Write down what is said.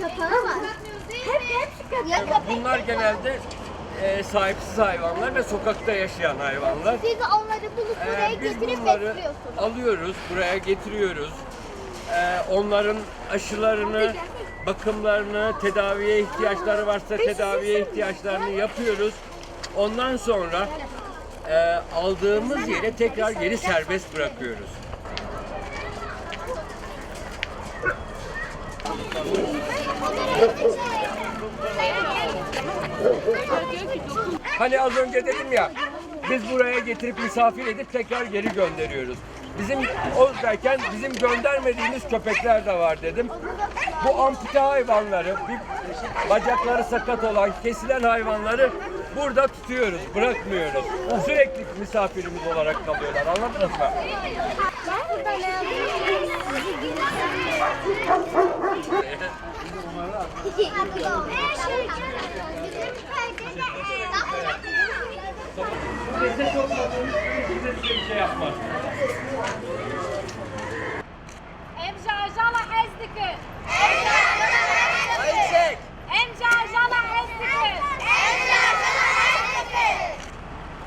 Çapağı var. Hep hepsi köpek. Ya köpek Bunlar de genelde e, sahipsiz hayvanlar ve sokakta yaşayan hayvanlar. Siz onları bulup e, buraya Ee, biz getirip bunları besliyorsunuz. alıyoruz, buraya getiriyoruz. Ee, onların aşılarını, bakımlarını, tedaviye ihtiyaçları varsa tedaviye ihtiyaçlarını yapıyoruz. Ondan sonra e, aldığımız yere tekrar geri serbest bırakıyoruz. Hani az önce dedim ya, biz buraya getirip misafir edip tekrar geri gönderiyoruz. Bizim oradayken bizim göndermediğimiz köpekler de var dedim. Bu ampute hayvanları, bir bacakları sakat olan, kesilen hayvanları burada tutuyoruz, bırakmıyoruz. Sürekli misafirimiz olarak kalıyorlar, anladınız mı? Bizde çok fazla bir şey yapmaz.